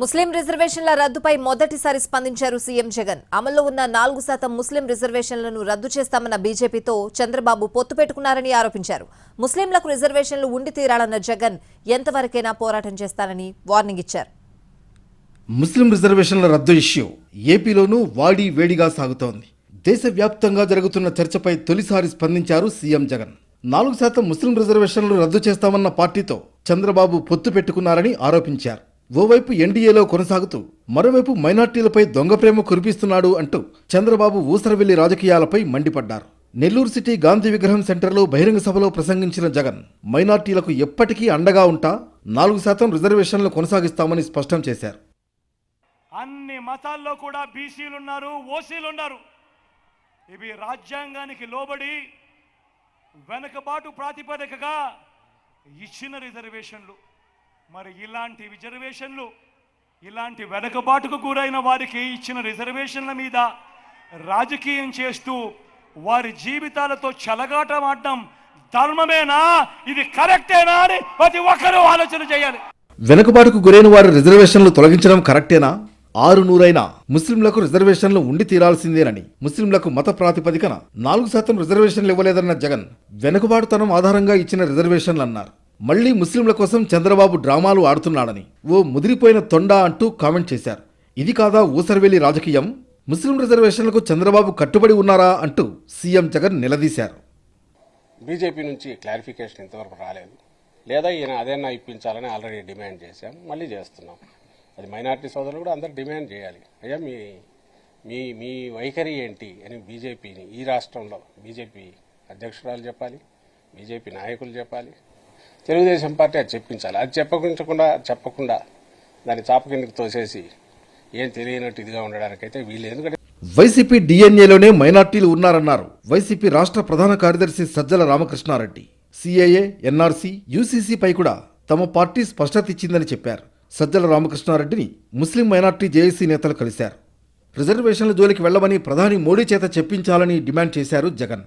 ముస్లిం రిజర్వేషన్ల రద్దుపై మొదటిసారి స్పందించారు సీఎం జగన్. అమల్లో ఉన్న నాలుగు శాతం ముస్లిం రిజర్వేషన్లను రద్దు చేస్తామన్న బీజేపీతో చంద్రబాబు పొత్తు పెట్టుకున్నారని ఆరోపించారు. ముస్లింలకు రిజర్వేషన్లు ఉండి తీరాలన్న జగన్ ఎంతవరకైనా పోరాటం చేస్తానని వార్నింగ్ ఇచ్చారు. ముస్లిం రిజర్వేషన్ల రద్దు ఇష్యూ ఏపీలోనూ వాడి వేడిగా సాగుతోంది. దేశవ్యాప్తంగా జరుగుతున్న చర్చపై తొలిసారి స్పందించారు సీఎం జగన్. నాలుగు శాతం ముస్లిం రిజర్వేషన్లు రద్దు చేస్తామన్న పార్టీతో చంద్రబాబు పొత్తు పెట్టుకున్నారని ఆరోపించారు. ఓవైపు ఎన్డీఏలో కొనసాగుతూ మరోవైపు మైనార్టీలపై దొంగ ప్రేమ కురిపిస్తున్నాడు అంటూ చంద్రబాబు ఊసరవెల్లి రాజకీయాలపై మండిపడ్డారు. నెల్లూరు సిటీ గాంధీ విగ్రహం సెంటర్లో బహిరంగ సభలో ప్రసంగించిన జగన్ మైనార్టీలకు ఎప్పటికీ అండగా ఉంటా నాలుగు శాతం రిజర్వేషన్లు కొనసాగిస్తామని స్పష్టం చేశారు. అన్ని మతాల్లో కూడా బీసీలు ఉన్నారు ఓసీలు ఉన్నారు ఇవి రాజ్యాంగానికి లోబడి వెనుకబాటు ప్రాతిపదికగా ఇచ్చిన రిజర్వేషన్లు. మరి ఇలాంటి రిజర్వేషన్లు ఇలాంటి వెనకబాటుకు గురైన వారికి ఇచ్చిన రిజర్వేషన్ల మీద రాజకీయం చేస్తూ వారి జీవితాలతో చెలగాటమాడడం ధర్మమేనా? ఇది కరెక్టేనా అని ప్రతి ఒక్కరూ ఆలోచన చేయాలి. వెనుకబాటుకు గురైన వారి రిజర్వేషన్లు తొలగించడం కరెక్టేనా? ఆరు నూరైనా. ముస్లింలకు రిజర్వేషన్లు ఉండి తీరాల్సిందేనని. ముస్లింలకు మత ప్రాతిపదికన నాలుగు శాతం రిజర్వేషన్లు ఇవ్వలేదన్న జగన్ వెనుకబాటుతనం ఆధారంగా ఇచ్చిన రిజర్వేషన్లు అన్నారు. మళ్ళీ ముస్లింల కోసం చంద్రబాబు డ్రామాలు ఆడుతున్నాడని ఓ ముదిరిపోయిన తొండ అంటూ కామెంట్ చేశారు. ఇది కాదా ఊసరవేలి రాజకీయం? ముస్లిం రిజర్వేషన్లకు చంద్రబాబు కట్టుబడి ఉన్నారా అంటూ సీఎం జగన్ నిలదీశారు. బీజేపీ నుంచి క్లారిఫికేషన్ ఇంతవరకు రాలేదు. లేదా ఈయన అదేనా ఇప్పించాలని ఆల్రెడీ డిమాండ్ చేశాం. మళ్ళీ చేస్తున్నాం. అది మైనార్టీ సోదరులు కూడా అందరు డిమాండ్ చేయాలి. అయ్యా మీ మీ మీ వైఖరి ఏంటి అని బీజేపీని ఈ రాష్ట్రంలో బీజేపీ అధ్యక్షురాలు చెప్పాలి బీజేపీ నాయకులు చెప్పాలి. తెలుగుదేశం పార్టీ అది చెప్పించాలి. అది చెప్పకుండా చెప్పకుండా దాన్ని చాప కిందకి తోసేసి ఏం తెలియనట్టు ఇదిగా ఉండడానికైతే వీళ్ళు ఎందుకంటే వైసీపీ డిఎన్ఏలోనే మైనార్టీలు ఉన్నారన్నారు. వైసీపీ రాష్ట్ర ప్రధాన కార్యదర్శి సజ్జల రామకృష్ణారెడ్డి సిఏఏ ఎన్ఆర్సీ యూసీసీపై కూడా తమ పార్టీ స్పష్టత ఇచ్చిందని చెప్పారు. సజ్జల రామకృష్ణారెడ్డిని ముస్లిం మైనార్టీ జేఏసీ నేతలు కలిశారు. రిజర్వేషన్ల జోలికి వెళ్ళమని ప్రధాని మోడీ చేత చెప్పించాలని డిమాండ్ చేశారు జగన్.